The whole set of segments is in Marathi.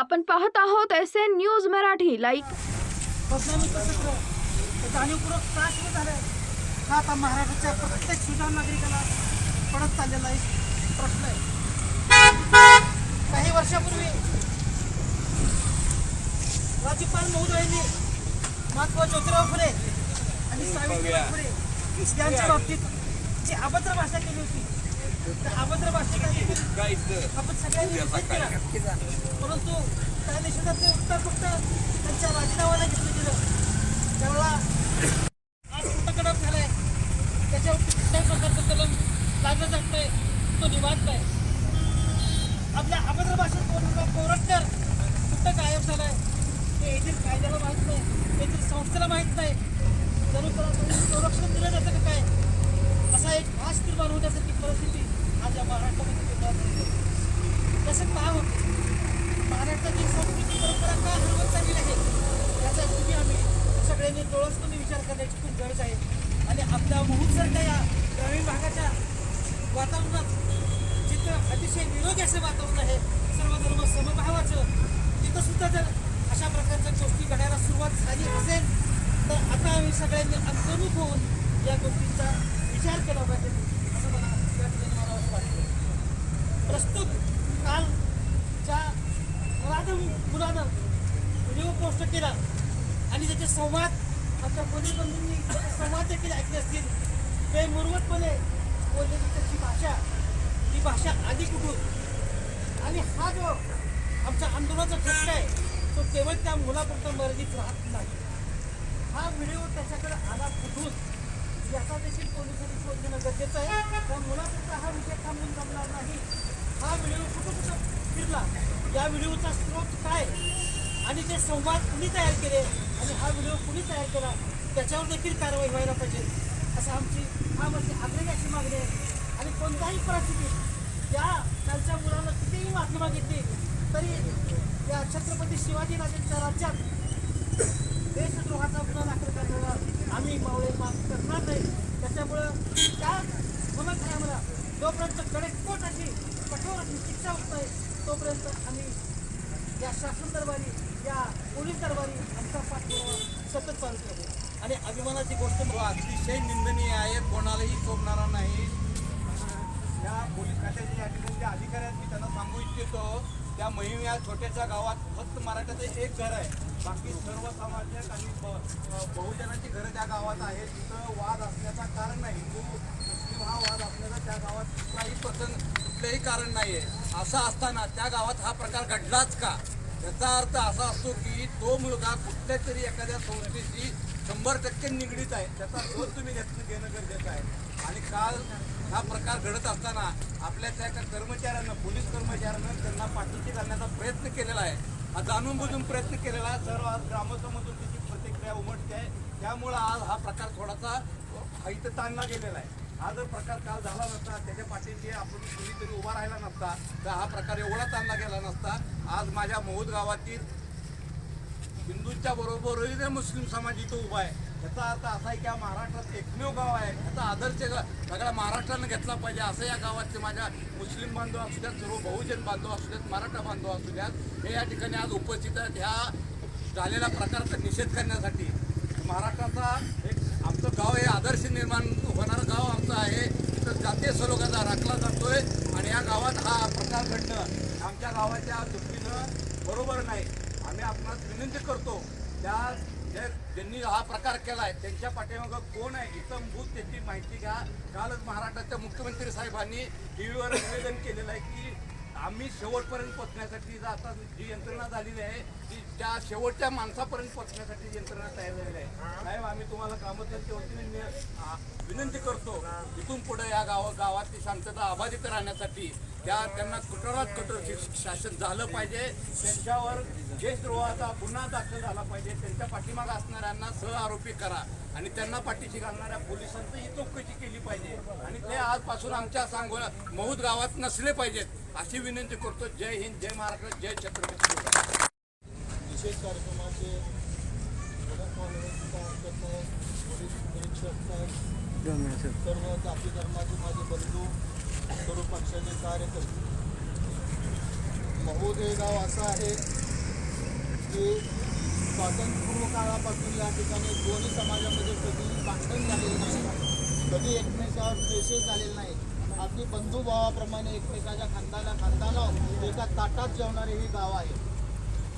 आपण पाहत आहोत S N news Marathi like कसं खरं? तर जाणीवपूर्वक का सुरू हा आता महाराष्ट्राच्या प्रत्येक सुजाण नागरिकाला पडत चाललेला एक प्रश्न आहे. काही वर्षापूर्वी राज्यपाल महोदयांनी महात्मा ज्योतिराव फुले आणि सावित्रीबाई फुले यांच्या बाबतीत जी अभद्र भाषा केली होती अभद्र देखील आपण सगळ्यांनी परंतु त्या निषेधाचे उत्तर फक्त त्यांच्या राजीनाम्याला घेतलं गेलं. त्यावेळेला आज कुठं कडक झालाय. त्याच्यावरती कुठल्याही प्रकारचं कलम लागलं जात नाही तो निवांत नाही आपल्या अभद्र भाषेत बोलणारा कोरटकर कुठं गायब झालाय. हे येथील कायद्याला माहीत नाही. येथील संस्थेला माहीत नाही. कोणी संरक्षण दिलं जातं का काय असा एक भास निर्माण होण्यासारखी परिस्थिती आज या महाराष्ट्रामध्ये निर्माण झाली तसं का होते महाराष्ट्राची संस्कृती परंपरा का हरवत चालली आहे याचा तुम्ही आम्ही सगळ्यांनी डोळसपणे विचार करण्याची खूप गरज आहे. आणि आपल्या मुहूर्तसारख्या या ग्रामीण भागाच्या वातावरणात जिथं अतिशय निरोगी असं वातावरण आहे सर्व धर्म समभावाचं तिथं सुद्धा जर अशा प्रकारच्या गोष्टी घडायला सुरुवात झाली असेल तर आता आम्ही सगळ्यांनी अंतर्मुख होऊन या गोष्टींचा विचार केला पाहिजे असं मला या ठिकाणी मला असं वाटतं प्रस्तुत कालच्या मराठा मुलानं व्हिडिओ पोस्ट केला आणि त्याचे संवाद आमच्या पोलीस बंधूंनी त्याचे संवाद देखील ऐकले असतील बेमुरवतपणे बोललेली त्याची भाषा ती भाषा आधी कुठून? आणि हा जो आमच्या आंदोलनाचा फटका आहे तो केवळ त्या मुलापुरता मर्यादित राहत नाही. हा व्हिडिओ त्याच्याकडे आला कुठून? याचा देखील पोलिसांनी शोध घेणं गरजेचं आहे. त्या मुलापुरता हा विषय थांबून जमणार नाही. हा व्हिडिओ कुठं कुठं फिरला? या व्हिडिओचा स्रोत काय? आणि ते संवाद कुणी तयार केले? आणि हा व्हिडिओ कुणी तयार केला? त्याच्यावर देखील कारवाई व्हायला पाहिजे. असं आमची ठामची आग्रही अशी मागणी आहे. आणि कोणत्याही परिस्थितीत या कालच्या मुलांना कितीही माफी मागितली तरी या छत्रपती शिवाजीराजांच्या राज्यात देशद्रोहाचा गुन्हा दाखल करण्याला आम्ही मावळे माफ करणार नाही. त्याच्यामुळं त्या गुन्हेगारांना जोपर्यंत कडेकोट अशी कठोर अशी शिक्षा होत नाही तोपर्यंत आम्ही या शासन दरबारी या पोलीस दरबारी आमचा पाठपुरावा सतत चालू करतो. आणि अभिमानाची गोष्ट अतिशय निंदनीय आहे. कोणालाही शोभणारा नाही. या पोलीस खात्याचे या ठिकाणी जे अधिकारी आहेत मी त्यांना सांगू इच्छितो त्या मोहीम या छोट्याशा गावात फक्त मराठ्याचं एक घर आहे. बाकी सर्व समाजात आणि ब- बहुजनांची घरं त्या गावात आहेत. तिथं वाद असण्याचं कारण नाही. हिंदू मुस्लिम हा वाद असण्याचा त्या गावात कुठलाही प्रसंग कुठलंही कारण नाही आहे असं असताना त्या गावात हा प्रकार घडलाच का? याचा अर्थ असा असतो की तो मुलगा कुठल्या तरी एखाद्या संस्थेशी शंभर टक्के निगडीत आहे. त्याचा शोध तुम्ही घेतलं घेणं गरजेचं आहे. आणि काल हा प्रकार घडत असताना आपल्या त्या एका कर्मचाऱ्यांना पोलीस कर्मचाऱ्यांना त्यांना पाठीशी घालण्याचा प्रयत्न केलेला आहे. हा जाणून बुजून प्रयत्न केलेला आहे. सर्व आज ग्रामस्थांमधून त्याची प्रतिक्रिया उमटते आहे. त्यामुळं आज हा प्रकार थोडासा हाईत ताणला गेलेला आहे. हा जर प्रकार काल झाला नसता त्याच्या पाठीशी आपण कुणीतरी उभा राहिला नसता तर हा प्रकार एवढा ताणला गेला नसता. आज माझ्या मौद गावातील हिंदूंच्या बरोबरही मुस्लिम समाज इथं उभा आहे. याचा अर्थ असा आहे की हा महाराष्ट्रात एकमेव गाव आहे. याचा आदर्श ग- सगळ्या महाराष्ट्रानं घेतला पाहिजे असं या गावातले माझ्या मुस्लिम बांधव असू द्यात सर्व बहुजन बांधव असू द्यात मराठा बांधव असू द्यात हे या ठिकाणी आज उपस्थित आहेत. ह्या झालेल्या प्रकारचा निषेध करण्यासाठी महाराष्ट्राचा एक आमचं गाव हे आदर्श निर्माण होणारं गाव आमचं आहे. तिथं जातीय सलोखाचा राखला जातोय आणि या गावात हा प्रकार घडणं आमच्या गावाच्या दृष्टीनं बरोबर नाही. मी आपणास विनंती करतो त्या ज्यांनी हा प्रकार केला आहे त्यांच्या पाठीमागं कोण आहे इतंभूत त्याची माहिती घ्या. कालच महाराष्ट्राच्या मुख्यमंत्री साहेबांनी टी व्हीवर निवेदन केलेलं आहे की आम्ही शेवटपर्यंत पोचण्यासाठी आता जी यंत्रणा झालेली आहे ती त्या शेवटच्या माणसापर्यंत पोचण्यासाठी यंत्रणा तयार झालेली आहे. साहेब आम्ही तुम्हाला कामतच्या वतीने विनंती करतो इथून पुढे या गाव गावातली शांतता अबाधित राहण्यासाठी त्या त्यांना कठोरात कठोर शासन झालं पाहिजे. त्यांच्यावर देशद्रोहाचा गुन्हा दाखल झाला पाहिजे. त्यांच्या पाठीमागे असणाऱ्यांना सह आरोपी करा आणि त्यांना पाठीशी घालणाऱ्या पोलिसांची ही चौकशी केली पाहिजे. आणि ते आजपासून आमच्या सांगोला महूद गावात नसले पाहिजेत अशी विनंती करतो. जय हिंद जय महाराष्ट्र जय छत्रपती शिवाजी. विशेष कार्यक्रमाचे पोलीस निरीक्षक सर्व जाती धर्माचे माझे बंधू सर्व पक्षाचे कार्यकर्ते. महोदय गाव असं आहे की स्वातंत्र्यपूर्व काळापासून या ठिकाणी दोन्ही समाजामध्ये कधी भांडण झालेलं नाही कधी एकमेकावर द्वेषच झालेले नाही. अगदी बंधुभावाप्रमाणे एकमेकाच्या खांदाला खांदा एका ताटात जेवणारे हे गाव आहे.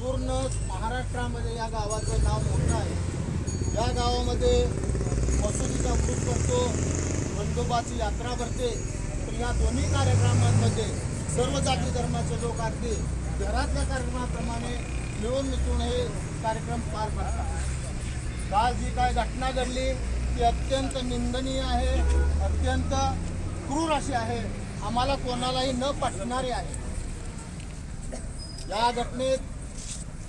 पूर्ण महाराष्ट्रामध्ये या गावाचं नाव मोठं आहे. या गावामध्ये मसुरीचा ग्रुप करतो बंदोबाची यात्रा भरते. या दोन्ही कार्यक्रमांमध्ये सर्व जाती धर्माचे लोक अगदी घरातल्या कार्यक्रमाप्रमाणे मिळून मिसळून हे कार्यक्रम पार पडतात. काल जी काय घटना घडली ती अत्यंत निंदनीय आहे अत्यंत क्रूर अशी आहे. आम्हाला कोणालाही न पटणारी आहे. या घटनेत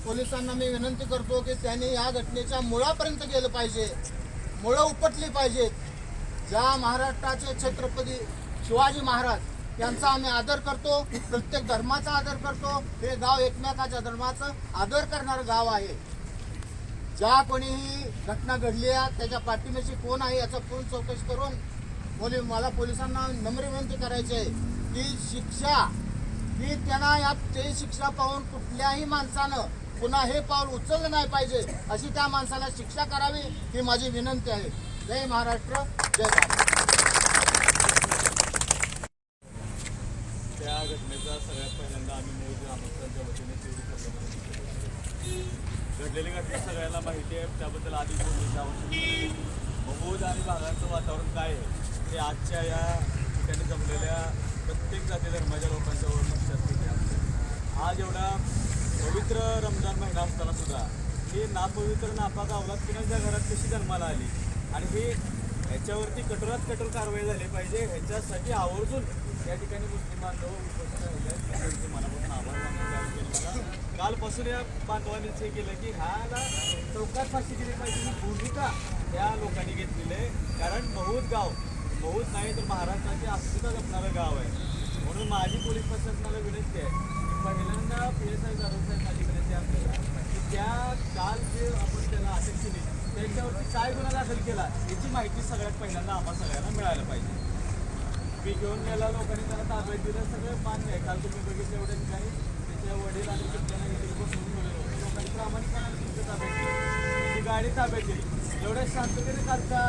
पोलिसांना मी विनंती करतो की त्यांनी या घटनेच्या मुळापर्यंत गेलं पाहिजे मुळं उपटली पाहिजेत. ज्या महाराष्ट्राचे छत्रपती शिवाजी महाराज यांचा आम्ही आदर करतो प्रत्येक धर्माचा आदर करतो. हे गाव एकमेकाच्या धर्माचं आदर करणारं गाव आहे. ज्या कोणीही घटना घडली आहे त्याच्या पाठीमाशी कोण आहे याचा पूर्ण चौकशी करून पोली मला पोलिसांना नम्र विनंती करायची आहे की शिक्षा ही त्यांना या ते शिक्षा पाहून कुठल्याही माणसानं पुन्हा हे पाऊल उचललं नाही पाहिजे अशी त्या माणसाला शिक्षा करावी ही माझी विनंती आहे. जय महाराष्ट्र जय भारत त्या घटनेचा सगळ्यात पहिल्यांदा आम्ही मूळ ग्रामस्थांच्या वतीने तीव्र घडलेली घटना सगळ्यांना माहिती आहे. त्याबद्दल आधी बोलण्याची आवश्यकता आणि भागाचं वातावरण काय आहे? हे आजच्या या ठिकाणी जमलेल्या प्रत्येक जाती धर्माच्या लोकांच्या लक्षात येते आज एवढा पवित्र रमजान महिना असताना सुद्धा ही नापवित्र नापाक अवलाद कुणाच्या घरात कशी जन्माला आली? आणि ही ह्याच्यावरती कठोरात कठोर कारवाई झाली पाहिजे ह्याच्यासाठी आवर्जून या ठिकाणी मुस्लिम बांधव उपस्थित राहिले त्यांचे मनापासून आभार मानून केलं कालपासून या बांधवांनी हे केलं की ह्याला चौकात फाशी दिली पाहिजे ही भूमिका या लोकांनी घेतलेली आहे. कारण महूद गाव महूद नाही तर महाराष्ट्राची अस्मिता जपणारं गाव आहे. म्हणून माझी पोलीस प्रशासनाला विनंती आहे की पहिल्यांदा P S I Jadhav saheb माझी विनंती आपल्याला की त्या काल जे आपण त्याला अटक केली त्यांच्यावरती काय गुन्हा दाखल केला याची माहिती सगळ्यात पहिल्यांदा आम्हा सगळ्यांना मिळायला पाहिजे. मी घेऊन गेला लोकांनी त्याला ताब्यात दिलं सगळं मान्य आहे. काल तुम्ही बघितलं एवढे काही त्याच्या वडील आणि बसून लोकांनी प्रामाणिकपणाने तुमच्या ताब्यात दिली. ती गाडी ताब्यात दिली. एवढ्या शांततेने कालचा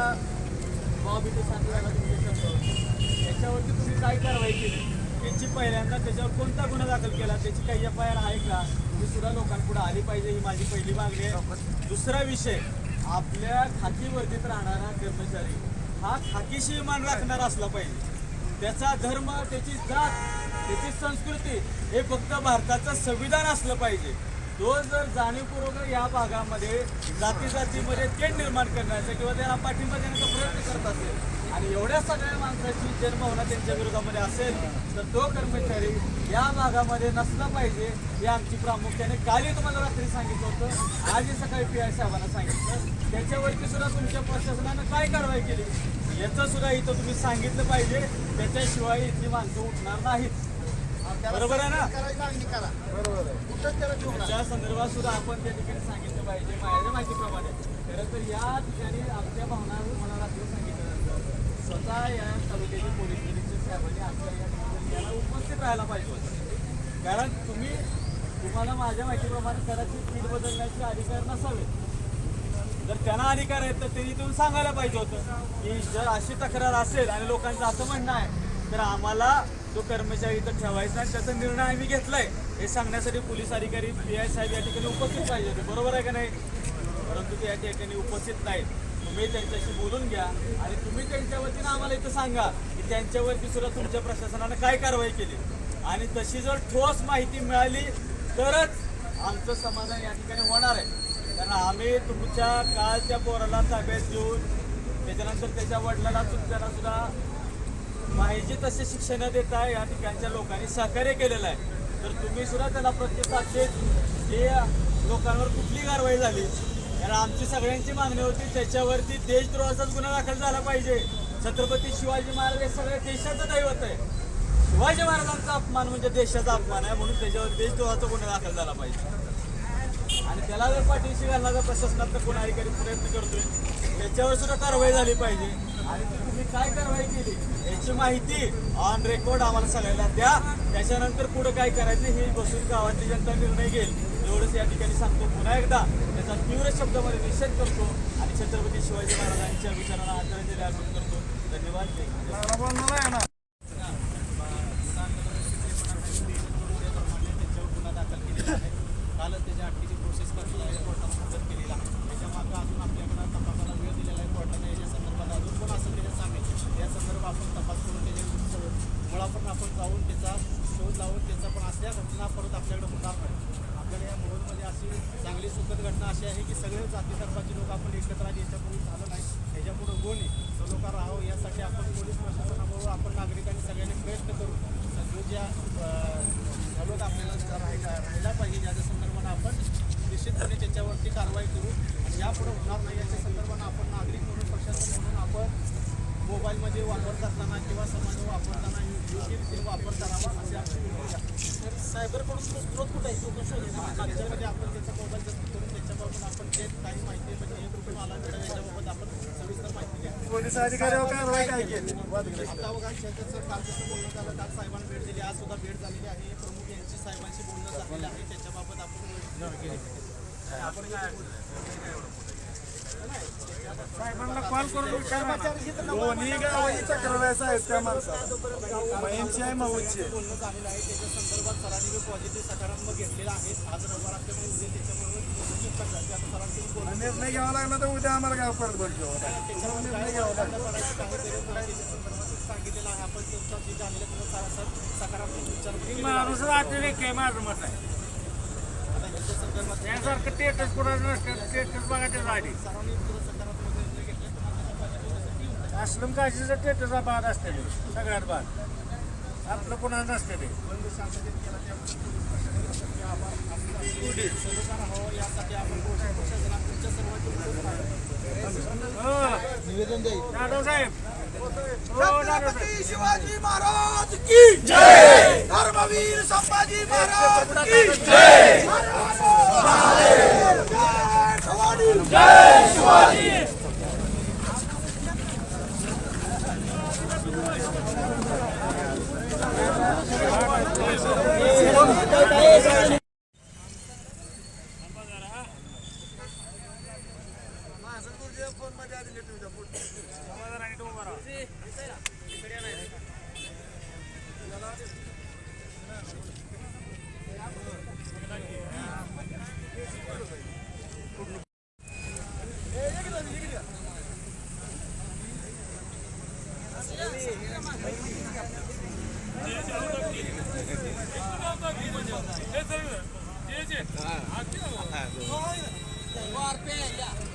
बॉब इथे शांत झाला तुमच्या शब्दावर. याच्यावरती तुम्ही काय कारवाई केली? त्यांची पहिल्यांदा त्याच्यावर कोणता गुन्हा दाखल केला? त्याची काही एफ आय आर आहे का? ही सुद्धा लोकांपुढे आली पाहिजे ही माझी पहिली मागणी आहे. दुसरा विषय आपल्या खाकी वर्दीत राहणारा कर्मचारी हा खाकीशी मान राखणारा असला पाहिजे. त्याचा धर्म त्याची जात त्याची संस्कृती हे फक्त भारताचं संविधान असलं पाहिजे. तो जर जाणीवपूर्वक या भागामध्ये जाती जातीमध्ये तेढ निर्माण करण्याचा किंवा त्याला पाठिंबा देण्याचा प्रयत्न करत असेल आणि एवढ्या सगळ्या माणसाची जन्मभावना त्यांच्या विरोधामध्ये असेल तर तो कर्मचारी या भागामध्ये नसला पाहिजे हे आमची प्रामुख्याने कालही तुम्हाला रात्री सांगितलं होतं. आजही सकाळी पी आय साहेबांना सांगितलं. त्याच्यावरती सुद्धा तुमच्या प्रशासनानं काय कारवाई केली? याचं सुद्धा इथं तुम्ही सांगितलं पाहिजे. त्याच्याशिवाय इथली माणसं उठणार नाहीत. बरोबर आहे ना? बरोबर आहे. संदर्भात सुद्धा आपण त्या ठिकाणी सांगितलं पाहिजे. माझ्या माहितीप्रमाणे. खरं तर या ठिकाणी आमच्या भावना मला रात्री सांगितल्यानंतर स्वतः या तालुक्याचे पोलीस निरीक्षक साहेबांनी आमच्या या ठिकाणी याला उपस्थित राहायला पाहिजे होतं. कारण तुम्ही तुम्हाला माझ्या माहितीप्रमाणे कदाचित फीड बदलण्याचे अधिकार नसावे जर त्यांना अधिकार आहेत तर त्यांनी तुम्ही सांगायला पाहिजे होतं की जर अशी तक्रार असेल आणि लोकांचं असं म्हणणं आहे तर आम्हाला तो कर्मचारी इथं ठेवायचा आणि त्याचा निर्णय आम्ही घेतलाय. हे सांगण्यासाठी पोलीस अधिकारी पी आय साहेब या ठिकाणी उपस्थित पाहिजे होते. बरोबर आहे का नाही? परंतु ते या ठिकाणी उपस्थित नाहीत. तुम्ही त्यांच्याशी बोलून घ्या आणि तुम्ही त्यांच्या वतीनं आम्हाला इथं सांगा की त्यांच्यावरती सुद्धा तुमच्या प्रशासनानं काय कारवाई केली. आणि तशी जर ठोस माहिती मिळाली तरच आमचं समाधान या ठिकाणी होणार आहे. कारण आम्ही तुमच्या कालच्या पोराला ताब्यात घेऊन त्याच्यानंतर त्याच्या वडिलाला तुमच्याला सुद्धा पाहिजे तसे शिक्षण देता या ठिकाणच्या लोकांनी सहकार्य केलेलं आहे. तर तुम्ही सुद्धा त्याला प्रत्येक देत हे लोकांवर कुठली कारवाई झाली? कारण आमची सगळ्यांची मागणी होती त्याच्यावरती देशद्रोहाचाच गुन्हा दाखल झाला पाहिजे. छत्रपती शिवाजी महाराज हे सगळ्या देशाचं दैवत आहे. शिवाजी महाराजांचा अपमान म्हणजे देशाचा अपमान आहे म्हणून त्याच्यावर देशद्रोहाचा गुन्हा दाखल झाला पाहिजे. आणि त्याला जर पाठीशी घालण्याचा प्रशासनात कोण अधिकारी प्रयत्न करतोय? त्याच्यावर सुद्धा कारवाई झाली पाहिजे. आणि तुम्ही काय कारवाई केली? याची माहिती ऑन रेकॉर्ड आम्हाला सगळ्यांना द्या. त्याच्यानंतर पुढे काय करायचं हे बसून गावातली जनता निर्णय घेईल. एवढंच या ठिकाणी सांगतो पुन्हा एकदा. त्याचा तीव्र शब्दामध्ये निषेध करतो आणि छत्रपती शिवाजी महाराजांच्या विचारांना आदरांजली अर्पण करतो. धन्यवाद जय हिंद. त्याच्यावर गुन्हा दाखल केलेला आहे कालच त्याच्या अटकेची प्रोसेस करण्यात आहे कोर्टानं मदत केलेला आहे त्याच्या मागं अजून आपल्याकडं तपासाला वेळ दिलेला आहे कोर्टाने याच्या संदर्भात अजून पण असं त्याच्या सांगेल या संदर्भात आपण तपास करून त्याच्या मुळापर्यंत आपण जाऊन त्याचा शोध लावून त्याचा पण असल्या घटना परत आपल्याकडे होणार नाही आपल्याला या मोहोळमध्ये अशी चांगली सुखद घटना अशी आहे की सगळे जाती धर्माचे लोक आपण एकत्र आले याच्यापूर्वी झालं नाही ह्याच्यापुढे होणे सलोखा राहावं यासाठी आपण पोलीस प्रशासनाबरोबर आपण नागरिकांनी सगळ्यांनी प्रयत्न करू सगळे ज्या लोक आपल्याला राहायला राहायला पाहिजे. ज्याच्या संदर्भात आपण निश्चितपणे त्याच्यावरती कारवाई करू आणि यापुढे होणार नाही याच्या संदर्भात आपण नागरिक म्हणून प्रशासन म्हणून आपण मोबाईलमध्ये वापर करताना किंवा समाज वापरताना योग्य रीतीने वापर करावा असे आमची विनंती तर सायबरकडून स्रोत कुठे आहे? तो त्याच्यामध्ये म्हणजे आपण त्याचा मोबाईल जप्त करून त्याच्याबाबत आपण ते काही माहिती म्हणजे एक रुपये मला मिळेल याच्याबाबत आपण सविस्तर माहिती पोलीस अधिकाऱ्यावर कारवाई काय केली? आता काल बोलणं झालं साहेबांना भेट दिली आज सुद्धा भेट झालेली आहे प्रमुख यांची साहेबांशी बोलणं झालेलं आहे त्याच्याबाबत आपण साहेबांना कॉल करून विचारा दोन्ही गावाची चक्रव्यास आहेत त्या माणसाला. महिमची आहे मऊची आहे. बोलणं झालेलं आहे त्याच्या संदर्भात सरांनी मी पॉझिटिव्ह सकारात्मक घेतलेला आहे आज रविवार असल्यामुळे उद्या निर्णय घ्यावा लागला तर उद्या आम्हाला गाव परत नाही त्याच्या संदर्भात सांगितलेलं आहे. आपण जे झालेलं सकारात्मक विचार माझं मत आहे निर्णय घेतले पण आता पॉझिटिव्ह रिझल्ट येऊन जाईल. अस्लम काशीचं टेटस बाद असते ते, सगळ्यात बाद आपलं कुणाचं नसते ते आपण जाधव साहेब हो साहेब शिवाजी महाराज की जय धर्मवीर संभाजी महाराज की जय शिवाजी! वार पे या